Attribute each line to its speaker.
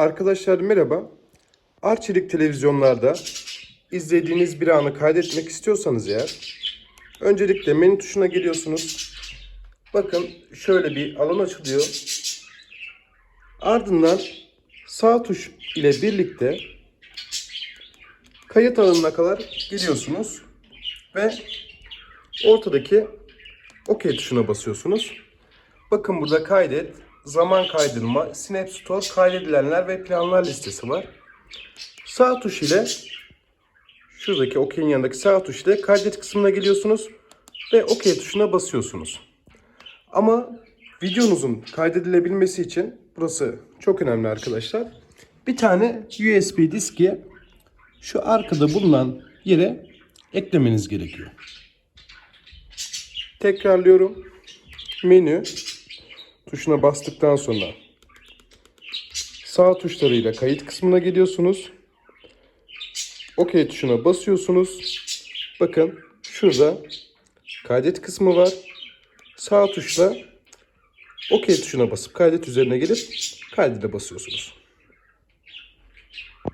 Speaker 1: Arkadaşlar merhaba. Arçelik televizyonlarda izlediğiniz bir anı kaydetmek istiyorsanız eğer öncelikle menü tuşuna geliyorsunuz. Bakın şöyle bir alan açılıyor. Ardından sağ tuş ile birlikte kayıt alanına kadar geliyorsunuz ve ortadaki OK tuşuna basıyorsunuz. Bakın burada kaydet, zaman kaydırma, Snap Store, kaydedilenler ve planlar listesi var. Sağ tuş ile şuradaki OK'in yanındaki sağ tuş ile kaydet kısmına geliyorsunuz ve OK tuşuna basıyorsunuz. Ama videonuzun kaydedilebilmesi için burası çok önemli arkadaşlar. Bir tane USB diski şu arkada bulunan yere eklemeniz gerekiyor. Tekrarlıyorum. Menü tuşuna bastıktan sonra sağ tuşlarıyla kayıt kısmına geliyorsunuz. OK tuşuna basıyorsunuz. Bakın şurada kaydet kısmı var. Sağ tuşla OK tuşuna basıp kaydet üzerine gelip kaydede basıyorsunuz.